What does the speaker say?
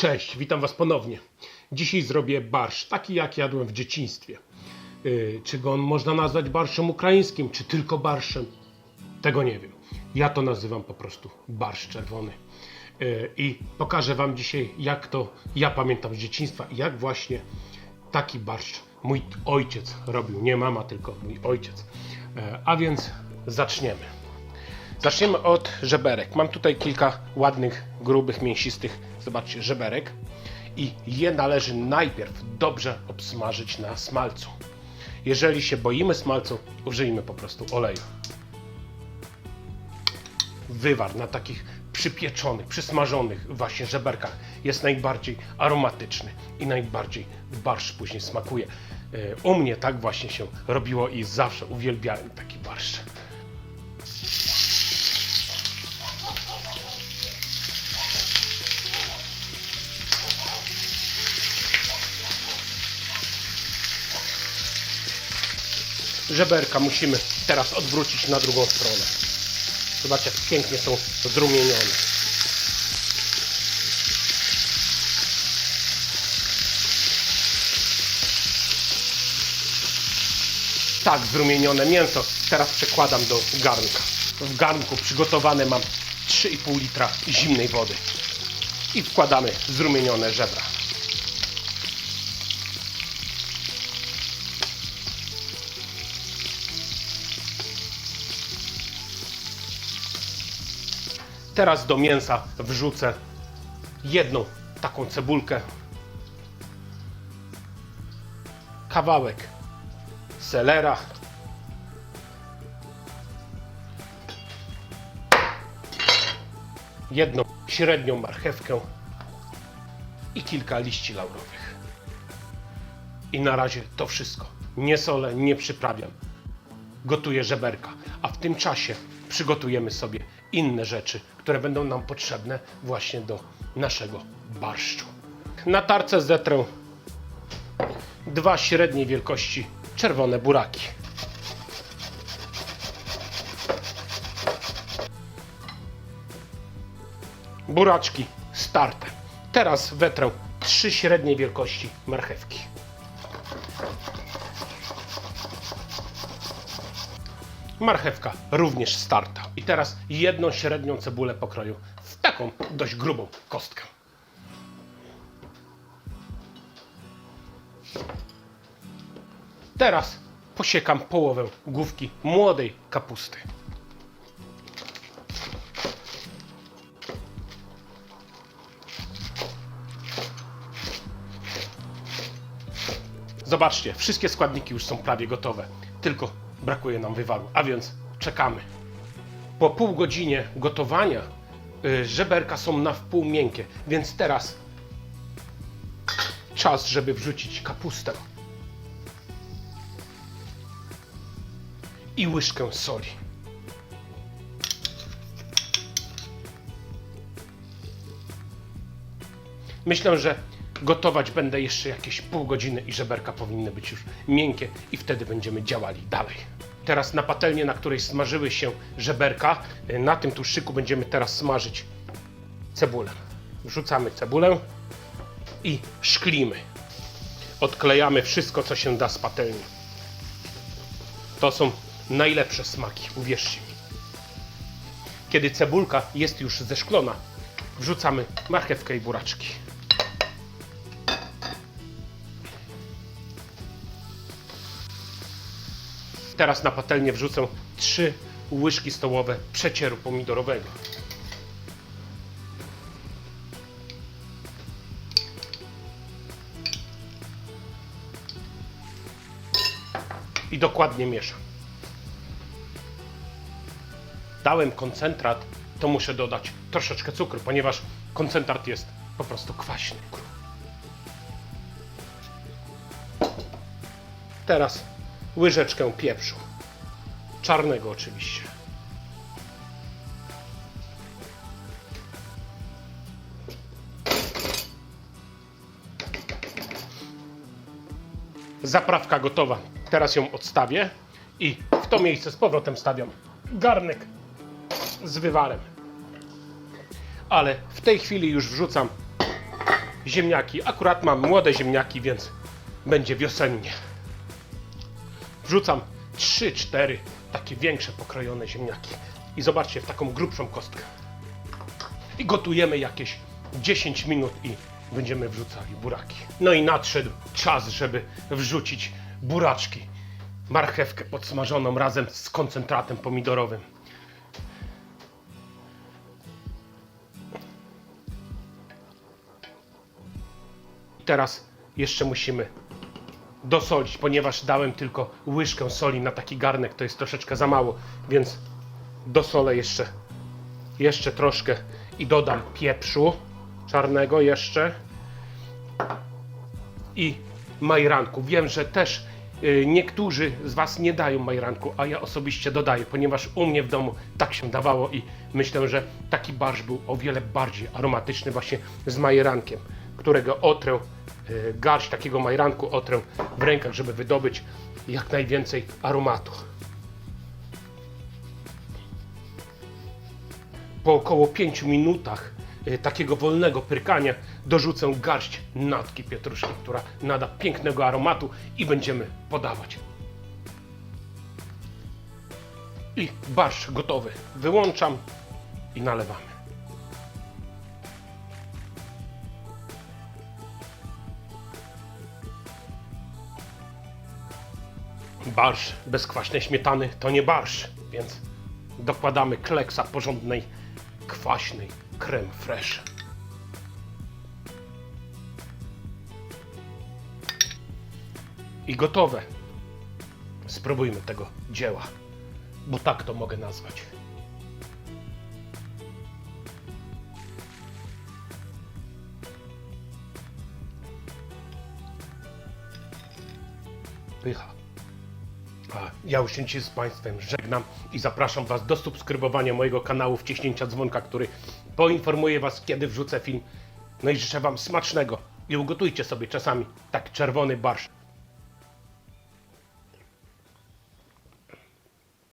Cześć, witam Was ponownie. Dzisiaj zrobię barsz, taki jak jadłem w dzieciństwie. Yy, czy go można nazwać barszem ukraińskim, czy tylko barszem? Tego nie wiem. Ja to nazywam po prostu barsz czerwony. Yy, I pokażę Wam dzisiaj, jak to ja pamiętam z dzieciństwa i jak właśnie taki barszcz mój ojciec robił. Nie mama, tylko mój ojciec. Yy, a więc zaczniemy. Zaczniemy od żeberek. Mam tutaj kilka ładnych, grubych, mięsistych, zobaczcie, żeberek. I je należy najpierw dobrze obsmażyć na smalcu. Jeżeli się boimy smalcu, użyjmy po prostu oleju. Wywar na takich przypieczonych, przysmażonych właśnie żeberkach jest najbardziej aromatyczny i najbardziej barszcz później smakuje. E, U mnie tak właśnie się robiło i zawsze uwielbiałem taki barszcz. Żeberka musimy teraz odwrócić na drugą stronę. Zobaczcie, jak pięknie są zrumienione. Tak, zrumienione mięso teraz przekładam do garnka. W garnku przygotowane mam 3,5 litra zimnej wody. I wkładamy zrumienione żebra. Teraz do mięsa wrzucę jedną taką cebulkę, kawałek selera, jedną średnią marchewkę i kilka liści laurowych. I na razie to wszystko. Nie solę, nie przyprawiam. Gotuję żeberka, a w tym czasie przygotujemy sobie inne rzeczy, które będą nam potrzebne właśnie do naszego barszczu. Na tarce zetrę dwa średniej wielkości czerwone buraki. Buraczki starte. Teraz wetrę trzy średniej wielkości marchewki. Marchewka również starta. I teraz jedną średnią cebulę pokroju w taką dość grubą kostkę. Teraz posiekam połowę główki młodej kapusty. Zobaczcie, wszystkie składniki już są prawie gotowe. Tylko brakuje nam wywaru, a więc czekamy. Po pół godzinie gotowania y, żeberka są na wpół miękkie, więc teraz czas, żeby wrzucić kapustę i łyżkę soli. Myślę, że gotować będę jeszcze jakieś pół godziny i żeberka powinny być już miękkie i wtedy będziemy działali dalej. Teraz na patelnię, na której smażyły się żeberka, y, na tym tłuszczyku będziemy teraz smażyć cebulę. Wrzucamy cebulę i szklimy. Odklejamy wszystko, co się da z patelni. To są najlepsze smaki, uwierzcie mi. Kiedy cebulka jest już zeszklona, wrzucamy marchewkę i buraczki. Teraz na patelnię wrzucę 3 łyżki stołowe przecieru pomidorowego. I dokładnie mieszam. Dałem koncentrat, to muszę dodać troszeczkę cukru, ponieważ koncentrat jest po prostu kwaśny. Teraz łyżeczkę pieprzu. Czarnego oczywiście. Zaprawka gotowa. Teraz ją odstawię i w to miejsce z powrotem stawiam garnek z wywarem. Ale w tej chwili już wrzucam ziemniaki. Akurat mam młode ziemniaki, więc będzie wiosennie. Wrzucam 3-4 takie większe pokrojone ziemniaki. I zobaczcie, w taką grubszą kostkę. I gotujemy jakieś 10 minut i będziemy wrzucali buraki. No i nadszedł czas, żeby wrzucić buraczki. Marchewkę podsmażoną razem z koncentratem pomidorowym. Teraz jeszcze musimy dosolić, ponieważ dałem tylko łyżkę soli na taki garnek, to jest troszeczkę za mało, więc dosolę jeszcze, jeszcze troszkę i dodam pieprzu czarnego jeszcze i majranku. Wiem, że też y, niektórzy z Was nie dają majranku, a ja osobiście dodaję, ponieważ u mnie w domu tak się dawało i myślę, że taki barsz był o wiele bardziej aromatyczny właśnie z majrankiem, którego otrę, garść takiego majranku otrę w rękach, żeby wydobyć jak najwięcej aromatu. Po około 5 minutach y, takiego wolnego pyrkania dorzucę garść natki pietruszki, która nada pięknego aromatu i będziemy podawać. I barszcz gotowy. Wyłączam i nalewamy. Barsz bez kwaśnej śmietany to nie barsz, więc dokładamy kleksa porządnej, kwaśnej creme fraiche. I gotowe. Spróbujmy tego dzieła, bo tak to mogę nazwać. Pycha. Ja już się z Państwem żegnam i zapraszam Was do subskrybowania mojego kanału, wciśnięcia dzwonka, który poinformuje Was, kiedy wrzucę film. No i życzę Wam smacznego i ugotujcie sobie czasami tak czerwony barsz